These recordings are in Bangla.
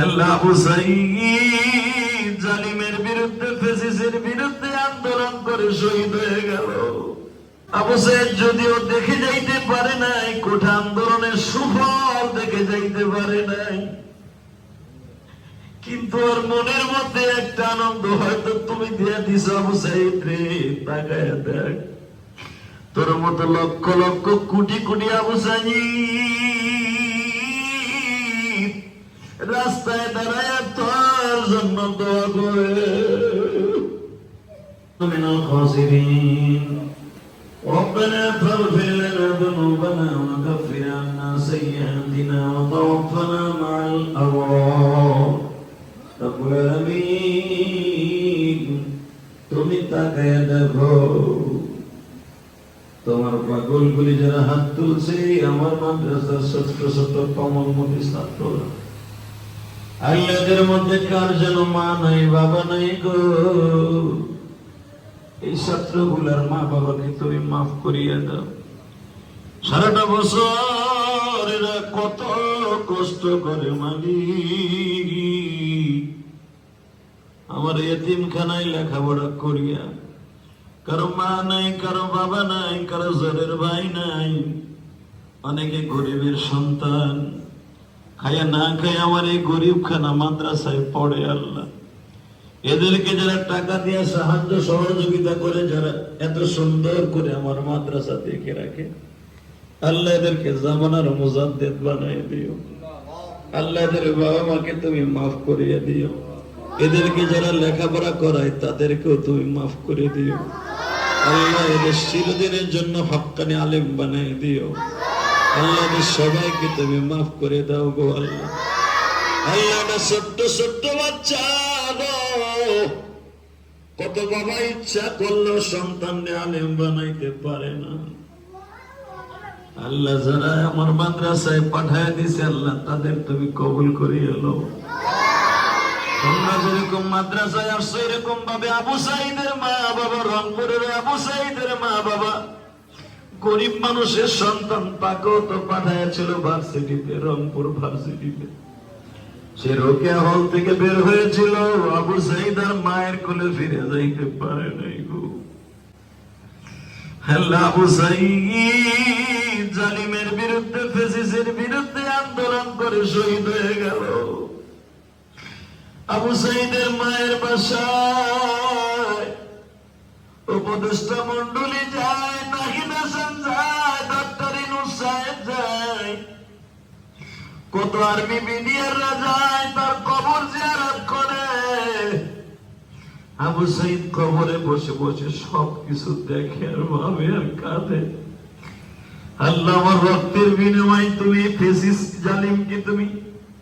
আল্লাহ হুসাইন জালিমের বিরুদ্ধে, ফেসিসের বিরুদ্ধে আন্দোলন করে শহীদ হয়ে গেল। আবু যদিও দেখে যাইতে পারে নাই, কোঠা আন্দোলনের সুফল দেখে যাইতে পারে নাই। কিন্তু ওর মনের মধ্যে একটা আনন্দ, হয়তো তুমি দিয়ে দিস আবু সাইদ রে, তাকায় দেখ। তোর মতো লক্ষ লক্ষ কোটি কোটি আবু সাইদ রাস্তায় দাঁড়ায় তোর জন্য দোয়া করে من الخاسرين ربنا فاغفر لنا ذنوبنا وكفر عنا سيئاتنا وتوفنا مع الأبرار رب العالمين তুমি তাকায় দেখো তোমার পাগলগুলি যারা হাত তুলছে আমার মাদ্রাসার ছোট্ট ছোট্ট কমলমতি ছাত্ররা আল্লাদের মধ্যে কার যেন মা নাই, বাবা নাই গো? এই ছাত্রগুলার মা বাবাকে তুমি মাফ করিয়ে দাও। সারাটা বছর এরা কত কষ্ট করে মালি আমার এতিমখানায় লেখাপড়া করিয়া কারও মা নাই, কারও বাবা নাই, কারও জরের ভাই নাই, অনেকে গরিবের সন্তান। খায়া না আমার এই গরিব খানা মাদ্রাসায় পড়ে আল্লাহ। এদেরকে যারা টাকা দিয়ে সাহায্য সহযোগিতা করে, যারা এত সুন্দর করে আমার মাদ্রাসা দেখে রাখে, আল্লাহ এদেরকে জামানার মুজাদ্দেদ বানাই দিও। আল্লাহ এদের বাবা মাকে তুমি মাফ করিয়ে দিও। এদেরকে যারা লেখাপড়া করায়, তাদেরকেও তুমি মাফ করে দিও। আল্লাহ এদের চিরদিনের জন্য হক্কানি আলেম বানাই দিও। আল্লাহ সবাইকে তুমি মাফ করে দাও গো আল্লাহ। আল্লাহ ছোট্ট ছোট্ট বাচ্চা কত বাবা ইচ্ছা করলেও সন্তান আলেম বানাইতে পারে না। আল্লাহ যারা আমার মাদ্রাসায় পাঠায় দিছে, আল্লাহ তাদের তুমি কবুল করিয়ে এলো তোমরা যেরকম মাদ্রাসায় আসছো এরকম ভাবে আবু সাইদের মা বাবা রংপুরের আবু সাইদের মা বাবা গরিব মানুষের সন্তান তাকেও তো পাঠাইছিল ভার্সিটিতে, রংপুর ভার্সিটিতে। সে রোকেয়া হল থেকে বের হয়েছিল, আবু সাইদ মায়ের কোলে ফিরে যাইতে পারে নাই গো। আবু সাইদ জালিমের বিরুদ্ধে, ফেসিসের বিরুদ্ধে আন্দোলন করে শহীদ হয়ে গেল। আবু সাইদের মায়ের বাসায় উপদেষ্টা মন্ডলী যায় কত আর্মি বিডিআররা যায় তার কবর জিয়ারত করে। আবু সাইদ কবরে বসে বসে সব কিছু দেখে আর ভাবে আর কাঁদে। আল্লাহ আমার রক্তের বিনিময়ে তুমি ফেসিস তুমি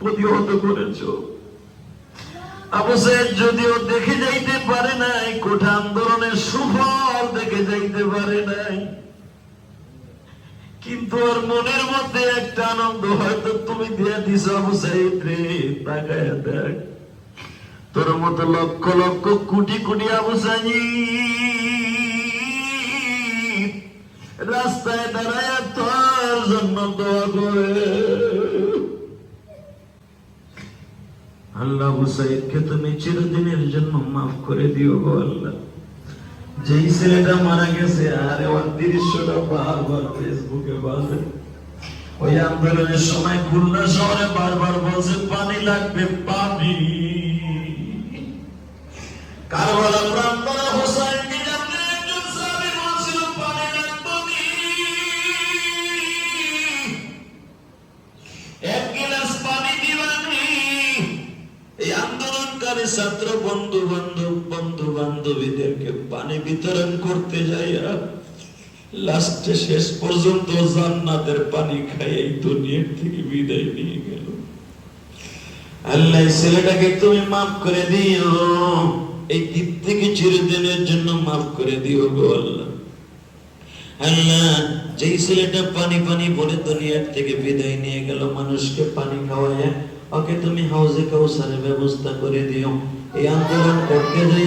প্রতিহত করেছ? আবু সাইদ যদিও দেখে যাইতে পারে নাই কোঠা আন্দোলনের সুফল দেখে যাইতে পারে নাই। কিন্তু ওর মনের মধ্যে একটা আনন্দ হয়তো তুমি দিয়ে দিস রে, তাকায় দেখ। তোর মতো লক্ষ লক্ষ কোটি কোটি আবু রাস্তায় দাঁড়ায় তোর জন্য দোয়া করে। আল্লাহ হুসাইদকে তুমি চিরদিনের জন্য মাফ করে দিও গো আল্লাহ। যেই ছেলেটা মারা গেছে, আরে ওর দৃশ্যটা বারবার ফেসবুকে বাজে। ওই আন্দোলনের সময় খুলনা শহরে বারবার বলছে, পানি লাগবে, পানি। ছাত্র বন্ধু বান্ধব বন্ধু বান্ধবীদেরকে পানি বিতরণ করতে যাইয়া লাস্টে শেষ পর্যন্ত জান্নাতের পানি খাই এই দুনিয়ার থেকে বিদায় নিয়ে গেল। আল্লাহ ছেলেটাকে তুমি মাফ করে দিও। এই থেকে চিরদিনের জন্য মাফ করে দিও গো আল্লাহ। আল্লাহ, যেই ছেলেটা পানি পানি বলে দুনিয়ার থেকে বিদায় নিয়ে গেল, মানুষকে পানি খাওয়ায় ওকে তুমি হাউজে কাউসারের ব্যবস্থা করে দিও। এই আন্দোলন করতে যাই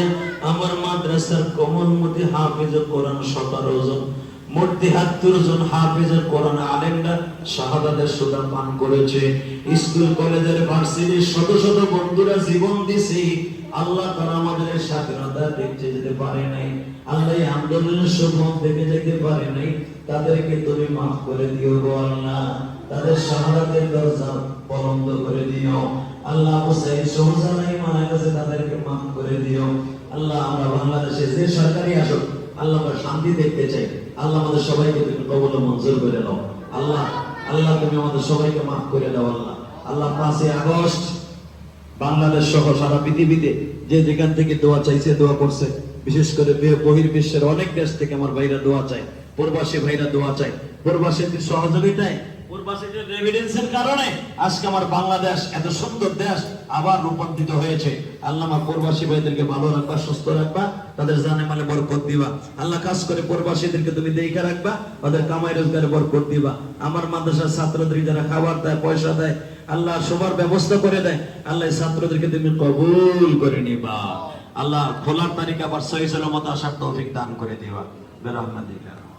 আমার মাদ্রাসার কমন মধ্যে হাফেজ কোরআন সতেরো জন মোট তিহাত্তর জন হাফিজের কোরআন আলেমরা শাহাদাতের সুদা পান করেছে। স্কুল, কলেজের ভার্সিটির শত শত বন্ধুরা জীবন দিছে। আল্লাহ তারা আমাদের স্বাধীনতা দেখতে যেতে পারে নাই। আল্লাহ আন্দোলনের সময় দেখে যেতে পারে নাই। তাদেরকে তুমি মাফ করে দিও গো আল্লাহ। তাদের শাহাদাতের দরজা বন্ধ করে দিও। আল্লাহ মুসাই সহজালাই মারা গেছে তাদেরকে মাফ করে দিও। আল্লাহ, আমরা বাংলাদেশে যে সরকারি আসুক, আল্লাহ আমরা শান্তি দেখতে চাই। আল্লাহ আমাদের সবাইকে তুমি কবল মঞ্জুর করে দাও আল্লাহ আল্লাহ তুমি আমাদের সবাইকে মাফ করে দাও আল্লাহ। আল্লাহ, পাঁচই আগস্ট, বাংলাদেশ সহ সারা পৃথিবীতে যে যেখান থেকে দোয়া চাইছে, দোয়া করছে, বিশেষ করে বে- বহির্বিশ্বের অনেক দেশ থেকে আমার ভাইরা দোয়া চায়। প্রবাসী ভাইরা দোয়া চায়। প্রবাসীদের সহযোগিতায় আমার আল্লাহ মাদ্রাসার ছাত্রদের যারা খাবার দেয়, পয়সা দেয়, আল্লাহ সবার ব্যবস্থা করে দেয়, আল্লাহ ছাত্রদেরকে তুমি কবুল করে নিবা। আল্লাহ খোলার তারিখ আবার সহি সালামত আসার দান করে দিবা। বেরহমাতিকা।